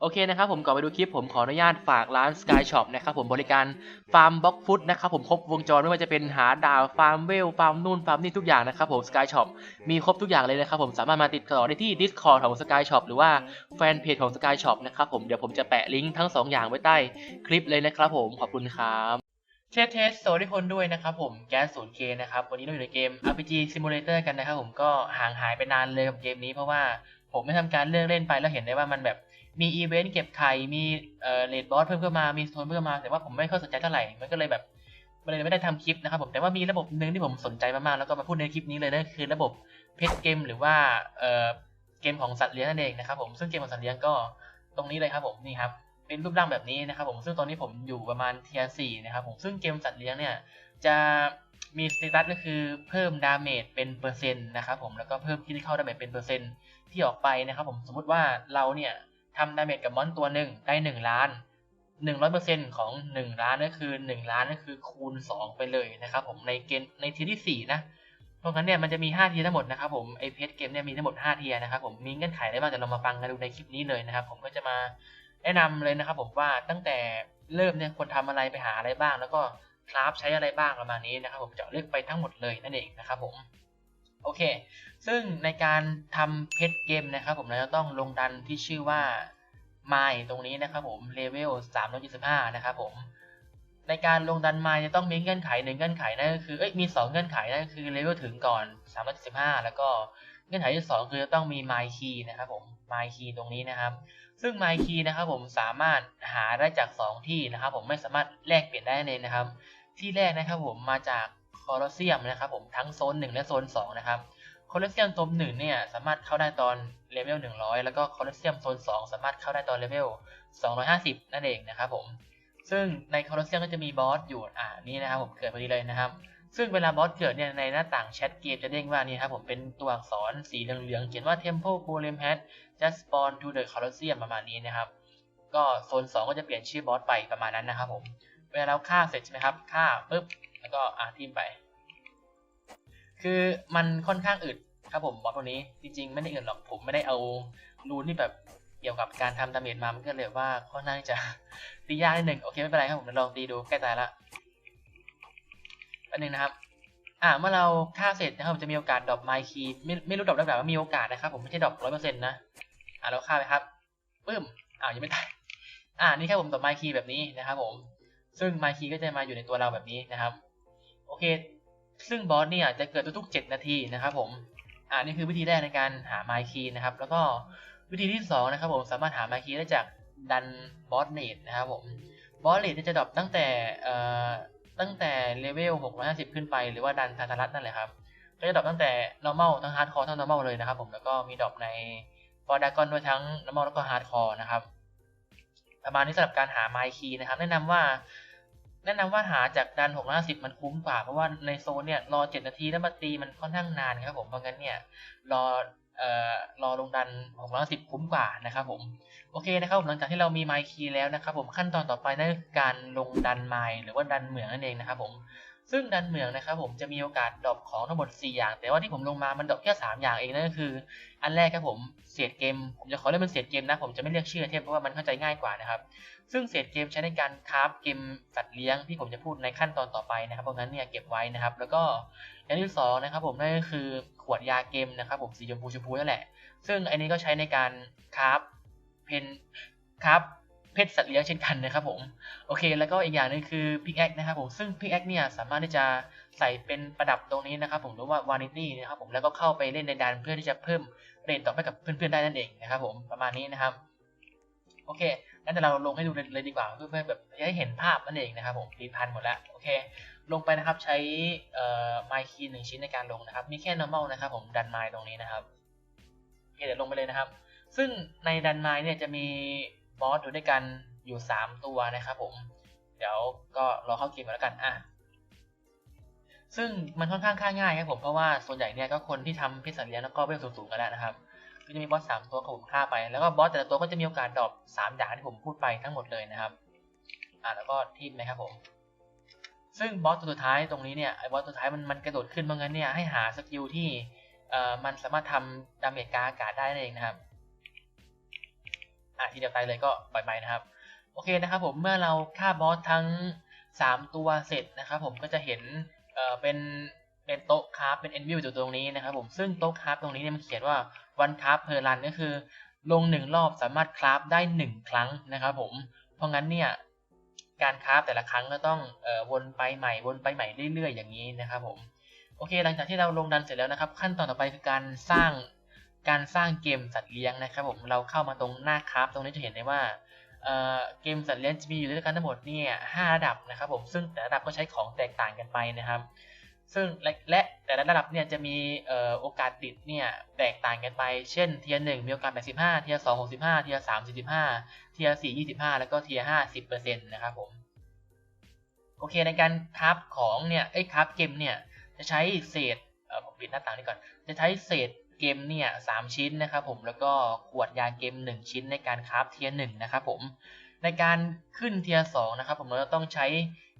โอเคนะครับผมก่อนไปดูคลิปผมขออนุญาตฝากร้าน Sky Shop นะครับผมบริการฟาร์มบล็อกฟุตนะครับผมครบวงจรไม่ว่าจะเป็นหาดาวฟาร์มเวลฟาร์มนู่นฟาร์มนี่ทุกอย่างนะครับผม Sky Shop มีครบทุกอย่างเลยนะครับผมสามารถมาติดต่อได้ที่ Discord ของ Sky Shop หรือว่าแฟนเพจของ Sky Shop นะครับผมเดี๋ยวผมจะแปะลิงก์ทั้งสองอย่างไว้ใต้คลิปเลยนะครับผมขอบคุณครับเชฟเทสโซทุกคนด้วยนะครับผมแก๊ส 0K นะครับวันนี้เราอยู่ในเกม RPG Simulator กันนะครับผมก็ห่างหายไปนานเลยกับเกมนี้เพราะว่าผมไม่ทำการเลือกเล่นไปแล้วเห็นได้ว่ามันแบบ มีอีเวนต์เก็บไข่ มีเอ่อเลดบอสเพิ่มเข้ามา มีโซนเพิ่มเข้ามา แต่ว่าผมไม่ค่อยสนใจเท่าไหร่ มันก็เลยแบบมันเลยไม่ได้ทำคลิปนะครับผม แต่ว่ามีระบบหนึ่งที่ผมสนใจมากๆ แล้วก็มาพูดในคลิปนี้เลยนั่นคือระบบเพชรเกมหรือว่าเอ่อเกมของสัตว์เลี้ยงนั่นเองนะครับผม ซึ่งเกมของสัตว์เลี้ยงก็ตรงนี้เลยครับผม นี่ครับ เป็นรูปร่างแบบนี้นะครับผม ซึ่งตอนนี้ผมอยู่ประมาณเทียร์สี่นะครับผม ซึ่งเกมสัตว์เลี้ยงเนี่ยจะมีสเตตัสก็คือเพิ่มดาเมจเป็นเปอร์เซ็นต์นะครับผม แล้วก็เพิ่มคิดเข้าดาเมจเป็นเปอร์เซ็นต์ที่ออกไปนะครับผม สมมติว่าเราเนี่ย ทำดาเมจกับมอนตัวหนึ่งได้หนึ่งล้านหนึ่งร้อยเปอร์เซ็นของหนึ่งล้านก็คือหนึ่งล้านก็คือคูณสองไปเลยนะครับผมในเกณฑ์ในทีที่สี่นะเพราะงั้นเนี่ยมันจะมีห้าทีทั้งหมดนะครับผมไอเพจเกมเนี่ยมีทั้งหมดห้าทีนะครับผมมีเงื่อนไขอะไรบ้างเดี๋ยวเรามาฟังกันดูในคลิปนี้เลยนะครับผมก็จะมาแนะนำเลยนะครับผมว่าตั้งแต่เริ่มเนี่ยควรทำอะไรไปหาอะไรบ้าง แล้วก็คราฟใช้อะไรบ้างประมาณนี้นะครับผมจะเลือกไปทั้งหมดเลยนั่นเองนะครับผม โอเค ซึ่งในการทำเพชรเกมนะครับผมเราจะต้องลงดันที่ชื่อว่าไมล์ตรงนี้นะครับผมเลเวล325นะครับผมในการลงดันไมล์จะต้องมีเงื่อนไขหนึ่งเงื่อนไขนั่นก็คือเอ้ยมี 2 เงื่อนไขนั่นก็คือเลเวลถึงก่อน 375 แล้วก็เงื่อนไขที่ 2 คือจะต้องมีไมล์คีย์นะครับผมไมล์คีย์ตรงนี้นะครับ ซึ่งไมล์คีย์นะครับผมสามารถหาได้จาก 2 ที่นะครับผมไม่สามารถแลกเปลี่ยนได้เลยนะครับ ที่แรกนะครับผมมาจาก คอร์เซียมนะครับผมทั้งโซน 1 และโซน 2 นะครับคอลเลสเซียมโซนหนึ่งเนี่ยสามารถเข้าได้ตอนเลเวล100 แล้วก็คอลเลสเซียมโซน 2 สามารถเข้าได้ตอนเลเวล250 นั่นเองนะครับผมซึ่งในคอลเลสเซียมก็จะมีบอสอยู่อ่านี่นะครับผมเกิดพอดีเลยนะครับ ซึ่งเวลาบอสเกิดเนี่ยในหน้าต่างแชทเกมจะเด้งว่านี่ครับผมเป็นตัวอักษรสีเหลืองๆเขียนว่า Temple Golem has just spawn to the Colosseum ประมาณนี้นะครับก็โซน 2 ก็จะเปลี่ยนชื่อบอสไปประมาณนั้นนะครับผมเวลาเราฆ่าเสร็จใช่ไหมครับฆ่าปุ๊บ แล้วก็อาทิมไป คือมันค่อนข้างอึดครับผมบอสตัวนี้จริงๆ ไม่ได้อื่นหรอกผมไม่ได้เอารูนที่แบบเกี่ยวกับการทำดาเมจมามันก็เลยว่าค่อนข้างจะตียากนิดหนึ่งโอเคไม่เป็นไรครับผมลองตีดูใกล้ตายละอันหนึ่งนะครับอ่าเมื่อเราฆ่าเสร็จนะครับผมจะมีโอกาสดรอปไมค์คีไม่ไม่รู้ดรอปได้แบบว่ามีโอกาสนะครับผมไม่ใช่ดรอปร้อยเปอร์เซ็นต์นะอ่าเราฆ่าไปครับปึ้มอ่ายังไม่ตายอ่านี่ครับผมดรอปไมค์คีแบบนี้นะครับผมซึ่งไมค์คีก็จะมาอยู่ในตัวเราแบบนี้นะครับ โอเค ซึ่งบอสเนี่ยจะเกิดทุกๆ 7 นาทีนะครับผม อ่านี่คือวิธีแรกในการหาไมค์คีนะครับ แล้วก็วิธีที่2นะครับผมสามารถหาไมค์คีได้จากดันบอสเนตนะครับผมบอสเนตจะดรอปตั้งแต่เอ่อตั้งแต่เลเวล 650 ขึ้นไปหรือว่าดันทาทารัตนั่นแหละครับก็จะดรอปตั้งแต่ normal ทั้ง hardcore ทั้ง normal เลยนะครับผมแล้วก็มีดรอปในฟอร์ดากอนด้วยทั้ง normal แล้วก็ hardcore นะครับประมาณนี้สำหรับการหาไมค์คีนะครับ แนะนำว่า แนะนำว่าหาจากดัน650มันคุ้มกว่าเพราะว่าในโซนเนี่ยรอ7นาทีแล้วมาตีมันค่อนข้างนานครับผมเพราะงั้นเนี่ยรอเอ่อรอลงดัน650คุ้มกว่านะครับผมโอเคนะครับหลังจากที่เรามีไมค์คีย์แล้วนะครับผมขั้นตอนต่อไปนั่นคือการลงดันไมค์หรือว่าดันเหมืองนั่นเองนะครับผม ซึ่งดันเหมืองนะครับผมจะมีโอกาสดรอปของทั้งหมด 4 อย่าง แต่ว่าที่ผมลงมามันดรอปแค่ 3 อย่างเองนั่นก็คือ อันแรกครับผมเศษเกม ผมจะขอเรียกเป็นเศษเกมนะ ผมจะไม่เรียกชื่อเทพเพราะว่ามันเข้าใจง่ายกว่านะครับ ซึ่งเศษเกมใช้ในการคราฟเกมสัตว์เลี้ยงที่ผมจะพูดในขั้นตอนต่อไปนะครับ เพราะงั้นเนี่ยเก็บไว้นะครับ แล้วก็อย่างที่สองนะครับผมนั่นก็คือขวดยาเกมนะครับผมสีชมพูชมพูนั่นแหละ ซึ่งอันนี้ก็ใช้ในการคราฟเพนคราฟ เพชรสัตว์เลี้ยงเช่นกันนะครับผมโอเค แล้วก็อีกอย่างหนึงคือพิกแอคนะครับผมซึ่งพิกแอคเนี่ยสามารถที่จะใส่เป็นประดับตรงนี้นะครับผมหรือว่าวานิตี้นะครับผมแล้วก็เข้าไปเล่นในดันเพื่อที่จะเพิ่มเรทต่อไปกับเพื่อนๆได้นั่นเองนะครับผมประมาณนี้นะครับโอเคงั้นเดี๋ยวเราลงให้ดูเลยดีกว่าเพื่อๆแบบให้เห็นภาพนั่นเองนะครับผมรีพันหมดแล้วโอเค ลงไปนะครับใช้เอ่อไมค์คีย์หนึ่งชิ้นในการลงนะครับ มีแค่ normal นะครับผมดันไมล์ตรงนี้นะครับโอเคเดี๋ยวลงไปเลยนะครับ ซึ่งในดันไมล์เนี่ยจะมี บอสอยู่ด้วยกันอยู่ 3 ตัวนะครับผม เดี๋ยวก็รอเข้าเกมก่อนแล้วกันอะซึ่งมันค่อนข้างฆ่าง่ายครับผมเพราะว่าส่วนใหญ่เนี่ยก็คนที่ทำพิษสัตว์เลี้ยงแล้วก็เวลสูงๆกันแล้วนะครับก็จะมีบอสสามตัวของผมฆ่าไปแล้วก็บอสแต่ละตัวก็จะมีโอกาสดรอปสามอย่างที่ผมพูดไปทั้งหมดเลยนะครับอ่าแล้วก็ทีมนะครับผม ซึ่งบอสตัวสุดท้ายตรงนี้เนี่ยไอ้บอสตัวสุดท้ายมันมันกระโดดขึ้นเพราะงั้นเนี่ยให้หาสกิลที่เอ่อมันสามารถทำดาเมจกาอากาศได้นั่นเองนะครับ อะทีเดียวตายเลยก็ปล่อยไปนะครับ โอเคนะครับผมเมื่อเราฆ่าบอสทั้ง 3 ตัวเสร็จนะครับผมก็จะเห็นเอ่อเป็นเป็นโต๊ะคราฟเป็นเอ็นวิวอยู่ตรงนี้นะครับผมซึ่งโต๊ะคราฟตรงนี้เนี่ยมันเขียนว่าวันคราฟเพอร์รันก็คือ ลงหนึ่งรอบสามารถคราฟได้หนึ่งครั้งนะครับผมเพราะงั้นเนี่ยการคราฟแต่ละครั้งก็ต้องเอ่อวนไปใหม่วนไปใหม่เรื่อยๆ อย่างนี้นะครับผมโอเค หลังจากที่เราลงดันเสร็จแล้วนะครับ ขั้นตอนต่อไปคือการสร้าง การสร้างเกมสัตว์เลี้ยงนะครับผมเราเข้ามาตรงหน้าคราฟตรงนี้จะเห็นได้ว่าเเกมสัตว์เลี้ยงจะมีอยู่ด้วยกันทั้งหมดเนี่ยห้าระดับนะครับผมซึ่งแต่ละระดับก็ใช้ของแตกต่างกันไปนะครับ ซึ่งและและแต่ละระดับเนี่ยจะมีออโอกาสติดเนี่ยแตกต่างกันไป เช่นเทียร์หนึ่งมีโอกาส 85 เทียร์สอง65 เทียร์สาม45 เทียร์สี่25 แล้วก็เทียร์ห้า10%นต์นะครับผมโอเคในการคราฟของเนี่ยไอ้คราฟเกมเนี่ยจะใช้เศษเออผมปิดหน้าต่างนี้ก่อน จะใช้เศษ เกมเนี่ยสามชิ้นนะครับผมแล้วก็ขวดยาเกม 1 ชิ้นในการคราฟเทียร์หนึ่งนะครับผมในการขึ้นเทียร์สองนะครับผมเราจะต้องใช้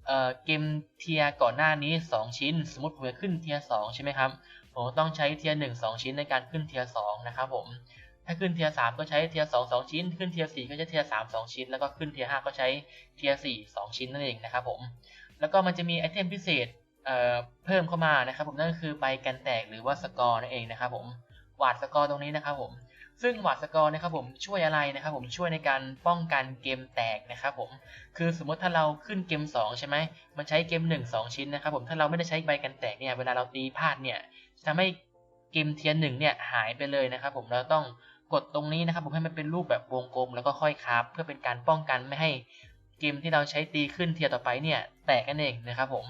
เอ่อเกมเทียร์ก่อนหน้านี้ 2 ชิ้น สมมติผมจะขึ้นเทียร์สใช่ไหมครับผมต้องใช้เทียร์หนึ่งสองชิ้นในการขึ้นเทียร์สนะครับผมถ้าขึ้นเทียร์สามก็ใช้เทียร์สองสองชิ้น ขึ้นเทียร์สี่ก็ใช้เทียร์สามสองชิ้น แล้วก็ขึ้นเทียร์ห้าก็ใช้เทียร์สี่สองชิ้นนั่นเองนะครับผมแล้วก็มันจะมีไอเทมพิเศษ เเพิ่มเข้ามานะครับผมนั่นก็คือใบกันแตกหรือว่าสกอร์นั่นเองนะครับผมวาดสกอร์ตรงนี้นะครับผมซึ่งวาดสกอร์นะครับผมช่วยอะไรนะครับผมช่วยในการป้องกันเกมแตกนะครับผมคือสมมติถ้าเราขึ้นเกม 2 ใช่ไหมมันใช้เกม 1 2 ชิ้นนะครับผมถ้าเราไม่ได้ใช้ใบกันแตกเนี่ยเวลาเราตีพลาดเนี่ยจะทำให้เกมเทียร์หนึ่งเนี่ยหายไปเลยนะครับผมเราต้องกดตรงนี้นะครับผมให้มันเป็นรูปแบบวงกลมแล้วก็ค่อยคาฟเพื่อเป็นการป้องกันไม่ให้เกมที่เราใช้ตีขึ้นเทียร์ต่อไปเนี่ยแตกกันเองนะครับผม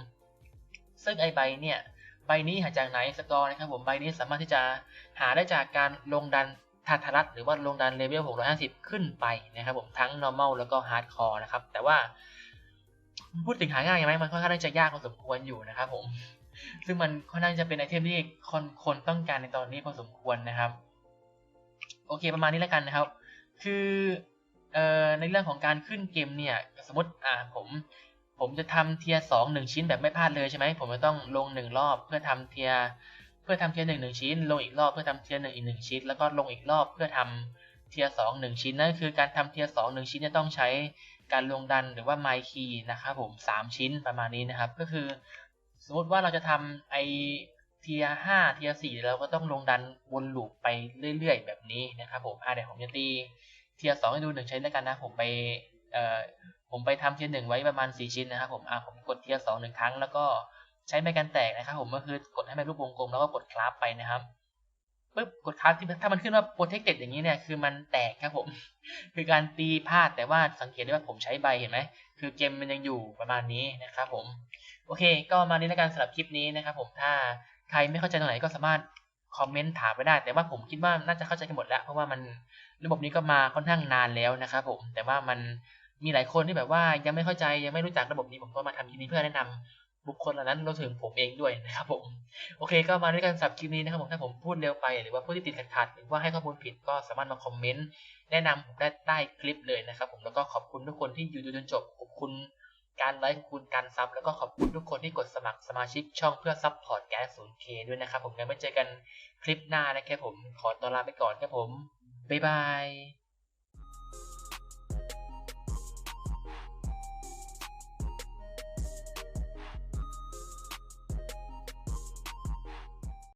ซึ่งไอใบเนี่ยใบนี้หาจากไหนสกอร์นะครับผมใบนี้สามารถที่จะหาได้จากการลงดันทาทารัตหรือว่าลงดันเลเวล 650 ขึ้นไปนะครับผมทั้ง normal แล้วก็ hardcore นะครับ แต่ว่าพูดถึงหาง่ายไหมมันค่อนข้างจะยากพอสมควรอยู่นะครับผม ซึ่งมันค่อนข้างจะเป็นไอเทมที่คนคนต้องการในตอนนี้พอสมควรนะครับ โอเคประมาณนี้แล้วกันนะครับ คือเอ่อในเรื่องของการขึ้นเกมเนี่ย สมมติอ่าผม ผมจะทำเทียร์สองหนึ่งชิ้นแบบไม่พลาดเลยใช่ไหมผมจะต้องลงหนึ่งรอบเพื่อทำเทียร์เพื่อทำเทียร์หนึ่งหนึ่งชิ้น ลงอีกรอบเพื่อทำเทียร์หนึ่งอีกหนึ่งชิ้น แล้วก็ลงอีกรอบเพื่อทำเทียร์สองหนึ่งชิ้นนั่นคือการทำเทียร์สองหนึ่งชิ้นจะต้องใช้การลงดันหรือว่าไมค์คีนะครับผมสามชิ้นประมาณนี้นะครับ ก็คือ สมมติว่าเราจะทำไอเทียร์ห้าเทียร์สี่เราก็ต้องลงดันวนลูปไปเรื่อย ๆ แบบนี้นะครับผมอ่าเดี๋ยวผมจะตีเทียร์สองให้ดูหนึ่งชิ้นแล้วกันนะผมไปเอ่อ ผมไปทำเทียร์หนึ่งไว้ประมาณสี่ชิ้นนะครับผมอ่าผมกดเทียร์สองหนึ่งครั้ง แล้วก็ใช้ไม้กันแตกนะครับผมก็คือกดให้เป็นรูปวงกลมแล้วก็กดคลาฟไปนะครับปึ๊บกดคลาฟที่ถ้ามันขึ้นว่า protected อย่างนี้เนี่ยคือมันแตกครับผม คือการตีพลาดแต่ว่าสังเกตได้ว่าผมใช้ใบเห็นไหมคือเกมมันยังอยู่ประมาณนี้นะครับผมโอเค ก็มานี้ในการสำหรับคลิปนี้นะครับผมถ้าใครไม่เข้าใจตรงไหนก็สามารถคอมเมนต์ถามไปได้ แต่ว่าผมคิดว่าน่าจะเข้าใจกันหมดแล้ว เพราะว่ามันระบบนี้ก็มาค่อนข้างนานแล้วนะครับผมแต่ว่ามัน มีหลายคนที่แบบว่ายังไม่เข้าใจยังไม่รู้จักระบบนี้ผมก็มาทำคลิปนี้เพื่อแนะนำบุคคลเหล่านั้นรวมถึงผมเองด้วยนะครับผมโอเค ก็มาด้วยกันสับคลิปนี้นะครับผมถ้าผมพูดเร็วไปหรือว่าพูดที่ติดขัดหรือว่าให้ข้อมูลผิดก็สามารถมาคอมเมนต์แนะนำผมได้ใต้คลิปเลยนะครับผมแล้วก็ขอบคุณทุกคนที่อยู่จนจบขอบคุณการไลค์ขอบคุณการซับแล้วก็ขอบคุณทุกคนที่กดสมัครสมาชิกช่องเพื่อซับพอร์ตแก๊ส 0K ด้วยนะครับผมงั้นไว้เจอกันคลิปหน้านะครับผมขอตัวลาไปก่อนครับผมบ๊ายบาย